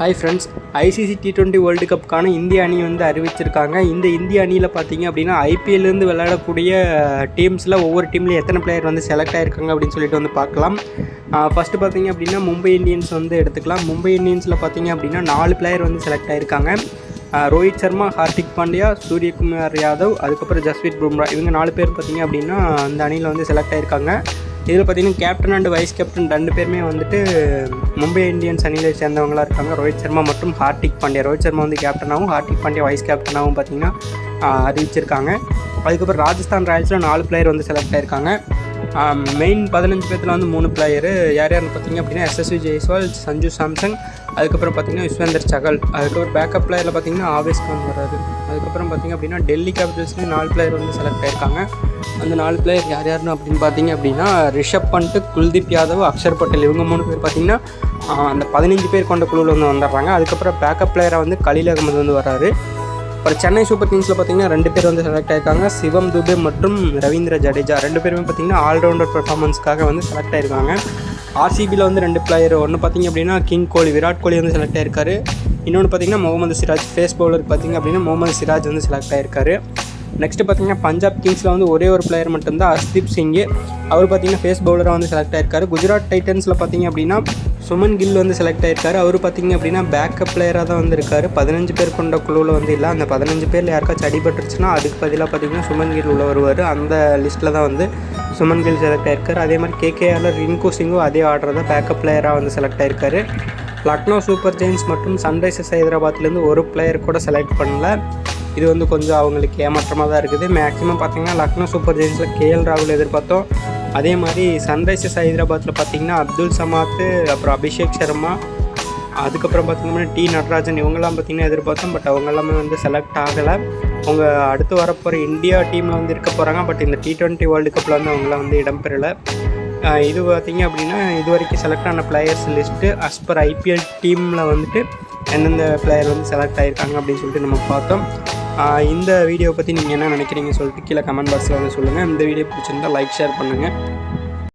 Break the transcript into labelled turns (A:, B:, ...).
A: Hi friends ICC T twenty world கப்புக்கான இந்திய அணி வந்து அறிவிச்சிருக்காங்க. இந்த இந்திய அணியில் பார்த்தீங்க அப்படின்னா ஐபிஎல்லேருந்து விளையாடக்கூடிய டீம்ஸில் ஒவ்வொரு டீம்லேயும் எத்தனை பிளேயர் வந்து செலக்ட் ஆகிருக்காங்க அப்படின்னு சொல்லிட்டு வந்து பார்க்கலாம். ஃபஸ்ட்டு பார்த்தீங்க அப்படின்னா மும்பை இந்தியன்ஸ் வந்து எடுத்துக்கலாம். மும்பை இந்தியன்ஸில் பார்த்தீங்க அப்படின்னா நாலு பிளேயர் வந்து செலக்ட் ஆகிருக்காங்க ரோஹித் சர்மா ஹார்திக் பாண்டியா சூரியகுமார் யாதவ் அதுக்கப்புறம் ஜஸ்வீத் பும்ரா இவங்க நாலு பேர் பார்த்தீங்க அப்படின்னா அந்த அணியில் வந்து செலக்ட் ஆகிருக்காங்க இதில் பார்த்தீங்கன்னா கேப்டன் அண்ட் வைஸ் கேப்டன் ரெண்டு பேருமே வந்துட்டு மும்பை இந்தியன்ஸ் அணியில் சேர்ந்தவங்களா இருக்காங்க. ரோஹித் சர்மா மற்றும் ஹார்திக் பாண்டியா. ரோஹித் சர்மா வந்து கேப்டனாகவும் ஹார்திக் பாண்டியா வைஸ் கேப்டனாகவும் பார்த்தீங்கன்னா அறிவிச்சிருக்காங்க. அதுக்கப்புறம் ராஜஸ்தான் ராயல்ஸில் நாலு பிளேயர் வந்து செலக்ட் ஆயிருக்காங்க. மெயின் பதினஞ்சு பேர்த்தில் வந்து மூணு பிளேயரு யார் யாருன்னு பார்த்தீங்க அப்படின்னா எஸ்எஸ்வி ஜெய்ஸ்வால் சஞ்சு சாம்சங் அதுக்கப்புறம் பார்த்தீங்கன்னா யுஸ்வேந்தர் சகல் அதுக்கப்புறம் பேக்கப் பிளேயரில் பார்த்தீங்கன்னா ஆவேஸ் கான் வராது அதுக்கப்புறம் பார்த்தீங்க அப்படின்னா டெல்லி கேபிட்டல்ஸ்லேயும் நாலு பிளேயர் வந்து செலக்ட் ஆயிருக்காங்க. அந்த நாலு பிளேயர் யார் யாருன்னு அப்படின்னு பார்த்தீங்க அப்படின்னா ரிஷப் பண்ட் குல்தீப் யாதவ் அக்ஷர் பட்டேல். இவங்க மூணு பேர் பார்த்தீங்கன்னா அந்த பதினஞ்சு பேர் கொண்ட குழுவில் வந்து வந்துடுறாங்க அதுக்கப்புறம் பேக்கப் பிளேயராக வந்து கலீல் அகமது வந்து வராரு. அப்புறம் சென்னை சூப்பர் கிங்ஸில் பார்த்தீங்கன்னா ரெண்டு பேர் வந்து செலக்ட் ஆயிருக்காங்க. சிவம் துபே மற்றும் ரவீந்திர ஜடேஜா. ரெண்டு பேருமே பார்த்தீங்கன்னா ஆல்ரவுண்டர் பெர்ஃபார்மன்ஸ்க்காக வந்து செலக்ட் ஆயிருக்காங்க. ஆர்சிபியில் வந்து ரெண்டு பிளேயர் ஒன்று பார்த்தீங்க அப்படின்னா கிங் கோலி விராட் கோலி வந்து செலக்ட் ஆயிருக்காரு. இன்னொன்று பார்த்தீங்கன்னா முகமது சிராஜ். ஃபேஸ் பவுலர் பார்த்தீங்க அப்படின்னா முகமது சிராஜ் வந்து செலக்ட் ஆயிருக்காரு. நெக்ஸ்ட் பார்த்தீங்கன்னா பஞ்சாப் கிங்ஸில் வந்து ஒரே ஒரு பிளேயர் மட்டும்தான் ஹர்ஷ்தீப் சிங் அவர் பார்த்தீங்கன்னா ஃபேஸ் பவுலராக வந்து செலக்ட் ஆயிருக்காரு. குஜராத் டைட்டன்ஸில் பார்த்தீங்க அப்படின்னா சுமன் கில் வந்து செலக்ட் ஆயிருக்காரு. அவர் பார்த்தீங்க அப்படின்னா பேக்கப் பிளேயராக தான் வந்திருக்காரு. பதினஞ்சு பேர் கொண்ட குழுவில் வந்து இல்லை. அந்த பதினஞ்சு பேரில் யாருக்காச்சும் அடிபட்டுருச்சுன்னா அதுக்கு பதிலாக பார்த்தீங்கன்னா சுமன் கில் உள்ள வருவார். அந்த லிஸ்ட்டில் தான் வந்து சுமன் கில் செலக்ட் ஆயிருக்காரு. அதே மாதிரி கேகேஆரில் ரிங்கு சிங்கும் அதே ஆர்டர் தான் பேக்கப் பிளேயராக வந்து செலக்ட் ஆயிருக்காரு. லக்னோ சூப்பர் ஜெயின்ஸ் மற்றும் சன்ரைசர்ஸ் ஹைதராபாத்லேருந்து ஒரு பிளேயர் கூட செலக்ட் பண்ணல. இது வந்து கொஞ்சம் அவங்களுக்கு ஏமாற்றமாக தான் இருக்குது. மேக்ஸிமம் பார்த்தீங்கன்னா லக்னோ சூப்பர் ஜெயின்ஸில் கேஎல் ராகுல் எதிர்பார்த்தோம். அதே மாதிரி சன்ரைசர்ஸ் ஹைதராபாத்தில் பார்த்தீங்கன்னா அப்துல் சமாத்து அப்புறம் அபிஷேக் சர்மா அதுக்கப்புறம் பார்த்தீங்கன்னா டி நடராஜன் இவங்கெல்லாம் பார்த்தீங்கன்னா எதிர்பார்த்தோம் பட் அவங்க எல்லாமே வந்து செலக்ட் ஆகலை. அவங்க அடுத்து வரப்போகிற இந்தியா டீமில் வந்து இருக்க போகிறாங்க பட் இந்த டி டுவெண்ட்டி வேர்ல்டு கப்பில் வந்து அவங்களாம் வந்து இடம்பெறலை இது பார்த்திங்க அப்படின்னா இது வரைக்கும் செலக்ட் ஆன players list as per IPL டீமில் வந்துட்டு எந்தெந்த பிளேயர் வந்து செலக்ட் ஆகிருக்காங்க அப்படின்னு சொல்லிட்டு நம்ம பார்த்தோம். இந்த வீடியோ பற்றி நீங்கள் என்ன நினைக்கிறீங்க சொல்லிட்டு கீழே கமெண்ட் பாக்ஸில் வந்து சொல்லுங்கள் இந்த வீடியோ பிடிச்சிருந்தா லைக் ஷேர் பண்ணுங்கள்